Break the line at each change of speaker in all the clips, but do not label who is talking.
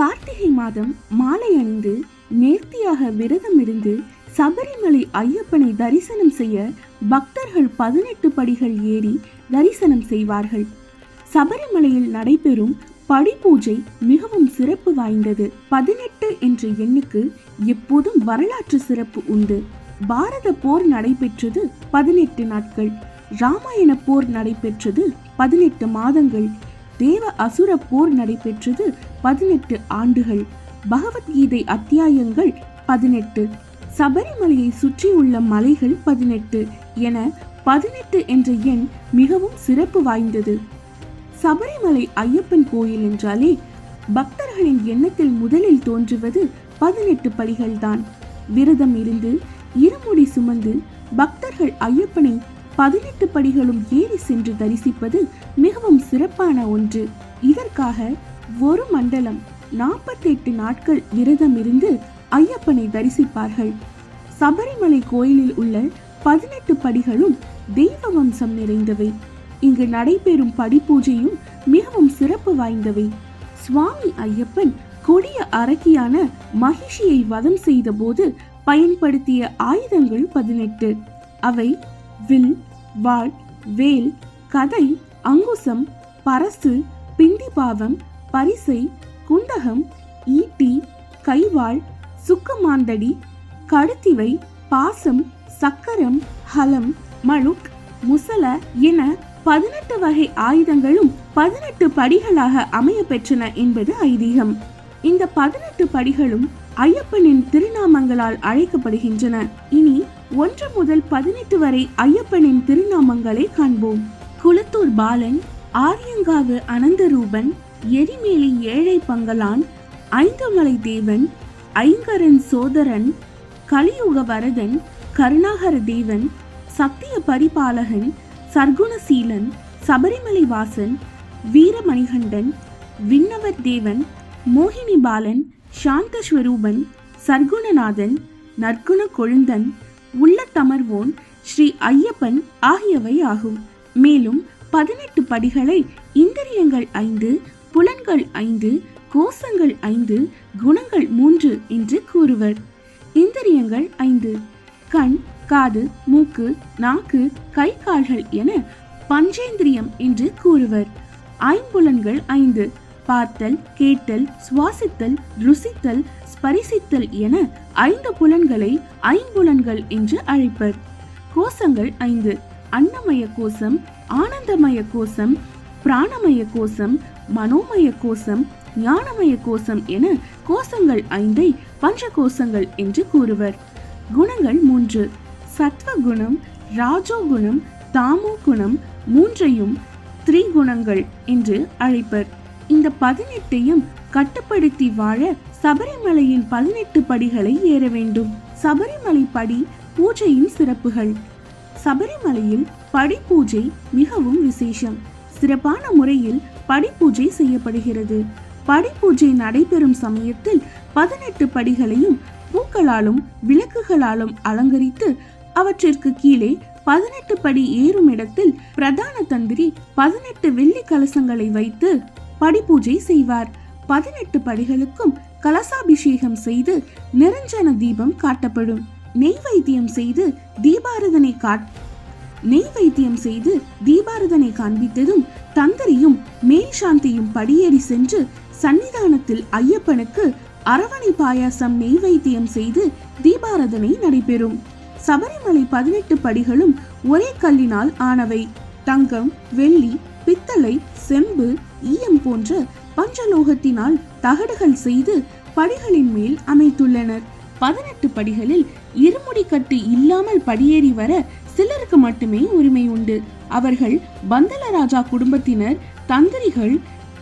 கார்த்திகை மாதம் மாலை அணிந்து நேர்த்தியாக விரதம் இருந்து சபரிமலை ஐயப்பனை தரிசனம் செய்ய பக்தர்கள் பதினெட்டு படிகள் ஏறி தரிசனம் செய்வார்கள். சபரிமலையில் நடைபெறும் படி பூஜை மிகவும் சிறப்பு வாய்ந்தது. பதினெட்டு என்ற எண்ணுக்கு எப்போதும் வரலாற்று சிறப்பு உண்டு. பாரத போர் நடைபெற்றது பதினெட்டு நாட்கள். ராமாயண போர் நடைபெற்றது பதினெட்டு மாதங்கள். தேவ அசுர போர் நடைபெற்றது பதினெட்டு ஆண்டுகள். பகவத்கீதை அத்தியாயங்கள் பதினெட்டு. சபரிமலையை சுற்றியுள்ள மலைகள் பதினெட்டு என பதினெட்டு என்ற எண் மிகவும் சிறப்பு வாய்ந்தது. சபரிமலை ஐயப்பன் கோயில் என்றாலே பக்தர்களின் எண்ணத்தில் முதலில் தோன்றுவது பதினெட்டு படிகள்தான் விரதம் இருந்து இருமுடி சுமந்து பக்தர்கள் ஐயப்பனை பதினெட்டு படிகளும் ஏறி சென்று தரிசிப்பது மிகவும் சிறப்பான ஒன்று. இதற்காக ஒரு மண்டலம் நாற்பத்தெட்டு நாட்கள் விரதம் இருந்து ஐயப்பனை தரிசிப்பார்கள். சபரிமலை கோயிலில் உள்ள பதினெட்டு படிகளும் தெய்வ வம்சம் நிறைந்தவை. இங்கு நடைபெறும் படி பூஜையும் மிகவும் சிறப்பு வாய்ந்தவை. சுவாமி ஐயப்பன் கொடிய அரக்கியான மகிஷியை வதம் செய்தபோது பயன்படுத்திய ஆயுதங்கள் பதினெட்டு. அவை வில் வாள் வேல் கதை அங்குசம் பரசு பிண்டிபாவம் பரிசை குண்டகம் ஈட்டி கைவாள் சுக்குமாந்தடி கடுத்திவை பாசம் சக்கரம் ஹலம் மழுக் முசல என பதினெட்டு வகை ஆயுதங்களும் பதினெட்டு படிகளாக அமைய பெற்றன என்பது ஐதீகம். இந்த பதினெட்டு படிகளும் ஐயப்பனின் திருநாமங்களால் அழைக்கப்படுகின்றன. இனி ஒன்று முதல் பதினெட்டு வரை ஐயப்பனின் திருநாமங்களை காண்போம். குளத்தூர் பாலன் ஆரியங்காவு அனந்தரூபன் எரிமேலி ஏழை பங்களான் ஐந்தமலை தேவன் ஐங்கரன் சோதரன் கலியுக வரதன் கருணாகர தேவன் சத்திய பரிபாலகன் சர்க்குணசீலன் சபரிமலை வாசன் வீரமணிகண்டன் விண்ணவர் தேவன் மோகினி பாலன் சாந்தஸ்வரூபன் சர்க்குணநாதன் நற்குண கொழுந்தன் உள்ளத்தமர்வோன் ஸ்ரீ ஐயப்பன் ஆகியவை ஆகும். மேலும் பதினெட்டு படிகளை இந்திரியங்கள் ஐந்து புலன்கள் ஐந்து கோஷங்கள் ஐந்து குணங்கள் மூன்று என்று கூறுவர். இந்திரியங்கள் ஐந்து. கண் காது மூக்கு நாக்கு கை கால்கள் என பஞ்சேந்திரியம் என்று கூறுவர். ஐம்புலன்கள் ஐந்து. பார்த்தல் கேட்டல் சுவாசித்தல் ருசித்தல் ஸ்பரிசித்தல் என ஐந்து புலன்களை ஐம்புலன்கள் என்று அழைப்பர். கோஷங்கள் ஐந்து. அன்னமய கோஷம் ஆனந்தமய கோஷம் பிராணமய கோஷம் மனோமய கோஷம் ஞானமய கோஷம் என கோஷங்கள் ஐந்தை பஞ்ச கோஷங்கள் என்று கூறுவர். குணங்கள் மூன்று. சத்வ குணம் ராஜோ குணம் தாமோ குணம் மூன்றையும் திரிகுணங்கள் என்று அழைப்பர். இந்த பதினெட்டையும் கட்டுப்படுத்தி வாழ சபரிமலையின் பதினெட்டு படிகளை ஏற வேண்டும். சபரிமலை படி பூஜையின் சிறப்புகள். சபரிமலையில் படி பூஜை மிகவும் விசேஷம். சிறப்பான முறையில் படி பூஜை செய்யப்படுகிறது. படி பூஜை நடைபெறும் சமயத்தில் பதினெட்டு படிகளையும் பூக்களாலும் விளக்குகளாலும் அலங்கரித்து அவற்றிற்கு கீழே பதினெட்டு படி ஏறும் இடத்தில் பிரதான தந்திரி பதினெட்டு வெள்ளி கலசங்களை வைத்து படி பூஜை செய்வார். பதினெட்டு படிகளுக்கும் கலசாபிஷேகம் செய்து நிரஞ்சன தீபம் காட்டப்படும். நெய் வைத்தியம் செய்து தீபாரதனை காட் நெய் வைத்தியம் செய்து தீபாரதனை காண்பித்ததும் தந்திரியும் மேல் சாந்தியும் படியேறி சென்று சன்னிதானத்தில் ஐயப்பனுக்கு அரவணை பாயாசம் நெய் வைத்தியம் செய்து தீபாரதனை நடைபெறும். சபரிமலை பதினெட்டு படிகளும் ஒரே கல்லினால் ஆனவை. தங்கம் வெள்ளி பித்தளை செம்பு ஈயம் போன்ற பஞ்சலோகத்தினால் தகடுகள் செய்து படிகளின் மேல் அமைத்துள்ளனர். பதினெட்டு படிகளில் இருமுடி கட்டு இல்லாமல் படியேறி வர சிலருக்கு மட்டுமே உரிமை உண்டு. அவர்கள் பந்தலராஜா குடும்பத்தினர் தந்திரிகள்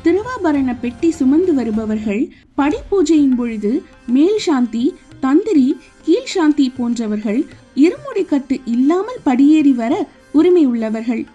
திருவாபரண பெட்டி சுமந்து வருபவர்கள் படி பூஜையின் பொழுது மேல் சாந்தி தந்திரி கீழ் சாந்தி போன்றவர்கள் இருமுடி கட்டு இல்லாமல் படியேறி வர உரிமை உள்ளவர்கள்.